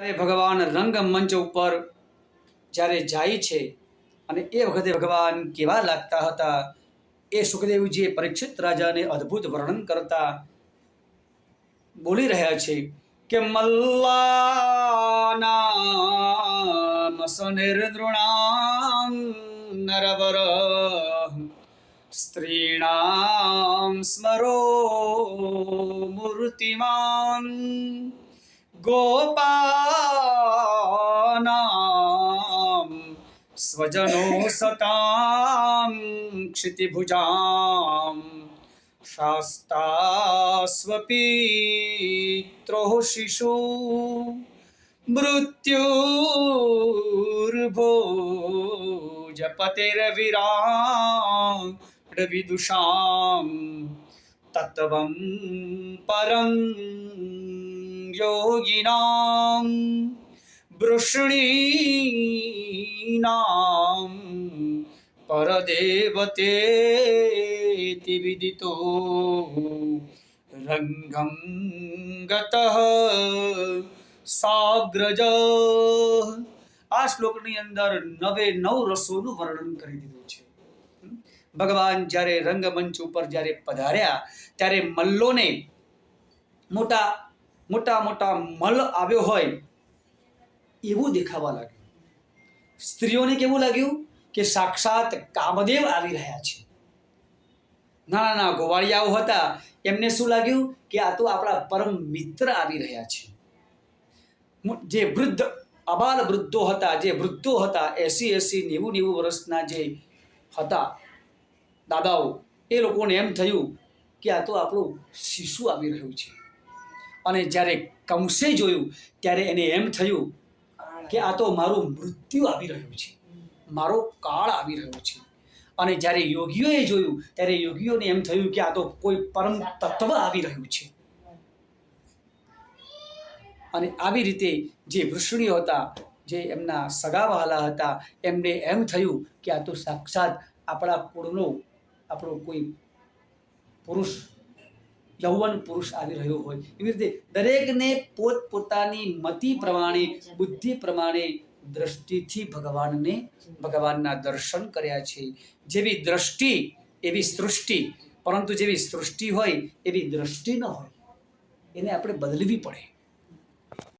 ત્યારે ભગવાન રંગમંચ ઉપર જ્યારે જાય છે અને એ વખતે ભગવાન કેવા લાગતા હતા, એ સુખદેવજીએ પરીક્ષિત રાજાને અદ્ભુત વર્ણન કરતા બોલી રહ્યા છે કે મલ્લાનામ સનિર્દૃણામ નરવર સ્ત્રીણામ સ્મરો મૂર્તિમાન. ગોપાનામ સ્વજનો સતામ ક્ષિતિભુજામ શાસ્તાસ્વપિત્રો શિશુ મૃત્યુર્ભોજપતિરવિરાડવિદુષામ તત્વમ પરમ યોગિનામ વૃષ્ણીનામ પરદેવતે વિદિતો રંગમ ગત સાગ્રજ આ શ્લોકની અંદર નવે નવ રસોનું વર્ણન કરી દીધું છે. ભગવાન જ્યારે રંગમંચ ઉપર જ્યારે પધાર્યા, ત્યારે મલ્લોને મોટા મોટા મોટા મલ આવ્યો હોય, એવું દેખાવા લાગ્યું. સ્ત્રીઓને કેવું લાગ્યું કે સાક્ષાત કામદેવ આવી રહ્યા છે. નાના નાના ગોવાળિયાઓ હતા, એમને શું લાગ્યું કે આ તો આપણા પરમ મિત્ર આવી રહ્યા છે. જે વૃદ્ધ, અબાલ વૃદ્ધો હતા, જે વૃદ્ધો હતા, એસી એસી નેવું નેવું વર્ષના જે હતા, દાદાઓ, એ લોકોને એમ થયું કે આ તો આપણું શિશુ આવી રહ્યું છે. અને જ્યારે કંસે જોયું, ત્યારે એને એમ થયું કે આ તો મારું મૃત્યુ આવી રહ્યું છે. મારો કાળ આવી રહ્યો છે. અને જ્યારે યોગીઓએ જોયું, ત્યારે યોગીઓને એમ થયું કે આ તો કોઈ પરમ તત્વ આવી રહ્યું છે. અને આવી રીતે જે વૃષ્ણિઓ હતા, જે એમના સગા વહાલા હતા, એમને એમ થયું કે આ તો સાક્ષાત આપણા કુળનો આપણો કોઈ પુરુષ યૌવન પુરુષ આવી રહ્યો હોય. એવી રીતે દરેકને પોતપોતાની મતિ પ્રમાણે બુદ્ધિ પ્રમાણે દ્રષ્ટિથી ભગવાનને ભગવાનના દર્શન કર્યા છે. જેવી દ્રષ્ટિ એવી સૃષ્ટિ પરંતુ જેવી સૃષ્ટિ હોય એવી દ્રષ્ટિ ન હોય. એને આપણે બદલવી પડે.